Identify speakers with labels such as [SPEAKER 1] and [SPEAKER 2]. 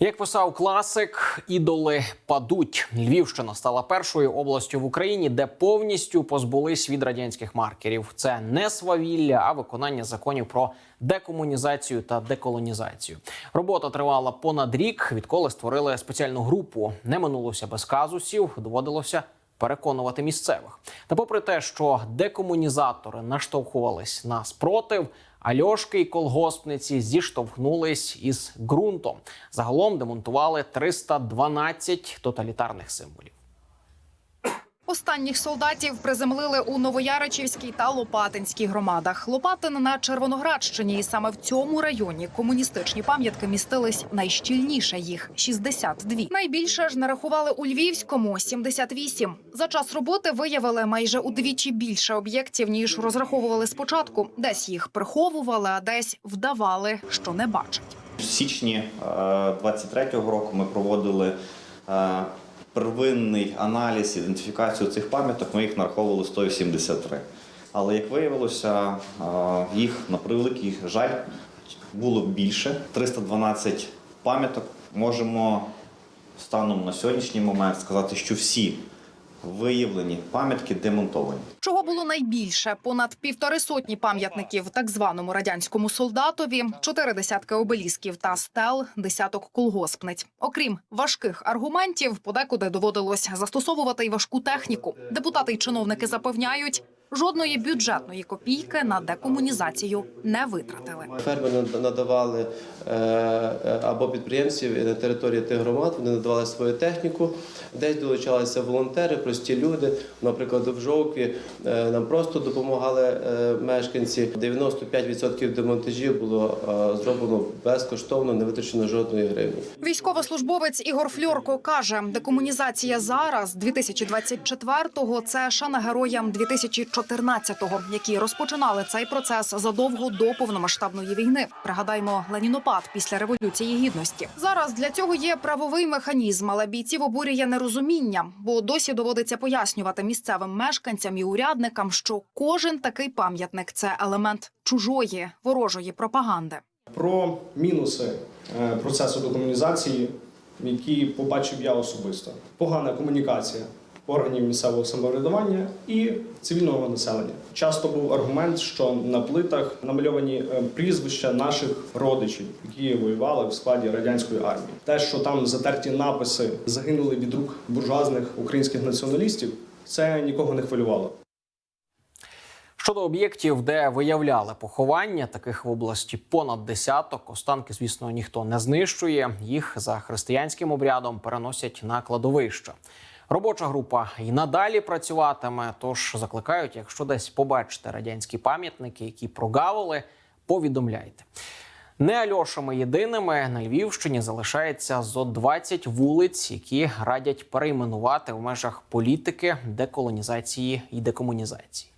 [SPEAKER 1] Як писав класик, ідоли падуть. Львівщина стала першою областю в Україні, де повністю позбулись від радянських маркерів. Це не свавілля, а виконання законів про декомунізацію та деколонізацію. Робота тривала понад рік, відколи створили спеціальну групу. Не минулося без казусів, доводилося переконувати місцевих. Та попри те, що декомунізатори наштовхувались на спротив, Альошки й колгоспниці зіштовхнулись із ґрунтом. Загалом демонтували 312 тоталітарних символів.
[SPEAKER 2] Останніх солдатів приземлили у Новояричівській та Лопатинській громадах. Лопатин на Червоноградщині, і саме в цьому районі комуністичні пам'ятки містились найщільніше їх 62. Найбільше ж нарахували у Львівському 78. За час роботи виявили майже удвічі більше об'єктів ніж розраховували спочатку. Десь їх приховували, а десь вдавали, що не бачать.
[SPEAKER 3] В січні 23-го року ми проводили е, первинний аналіз, ідентифікацію цих пам'яток. Ми їх нараховували 183. Але як виявилося, їх на превеликий жаль було більше 312 пам'яток. Можемо станом на сьогоднішній момент сказати, що всі виявлені пам'ятки демонтовані.
[SPEAKER 2] Чого було найбільше? Понад півтори сотні пам'ятників так званому радянському солдатові, чотири десятки обелісків та стел, десяток колгоспниць. Окрім важких аргументів, подекуди доводилось застосовувати й важку техніку. Депутати й чиновники запевняють, жодної бюджетної копійки на декомунізацію не витратили.
[SPEAKER 4] Фермери над- надавали е, е, або підприємців на території тих громад, вони надавали свою техніку. Десь долучалися волонтери, прості люди. Наприклад, в Жовкві е, нам просто допомагали е, мешканці. 95% демонтажів було е, зроблено безкоштовно, не витрачено жодної гривні.
[SPEAKER 2] Військовослужбовець Ігор Фльорко каже, декомунізація зараз, 2024-го, це шана героям 2014-го, які розпочинали цей процес задовго до повномасштабної війни. Пригадаймо Ленінопад після революції гідності. Зараз для цього є правовий механізм, але бійців обурює нерозуміння, бо досі доводиться пояснювати місцевим мешканцям і урядникам, що кожен такий пам'ятник це елемент чужої ворожої пропаганди.
[SPEAKER 5] Про мінуси е, процесу декомунізації, які побачив я особисто: погана комунікація органів місцевого самоврядування і цивільного населення. Часто був аргумент, що на плитах намальовані е, прізвища наших родичів, які воювали в складі радянської армії. Те, що там затерті написи загинули від рук буржуазних українських націоналістів, це нікого не хвилювало.
[SPEAKER 1] Щодо об'єктів, де виявляли поховання, таких в області понад десяток. Останки, звісно, ніхто не знищує. Їх за християнським обрядом переносять на кладовище. Робоча група і надалі працюватиме. Тож закликають, якщо десь побачите радянські пам'ятники, які прогавили, повідомляйте. Не Альошами єдиними на Львівщині залишається зо 20 вулиць, які радять перейменувати в межах політики, деколонізації і декомунізації.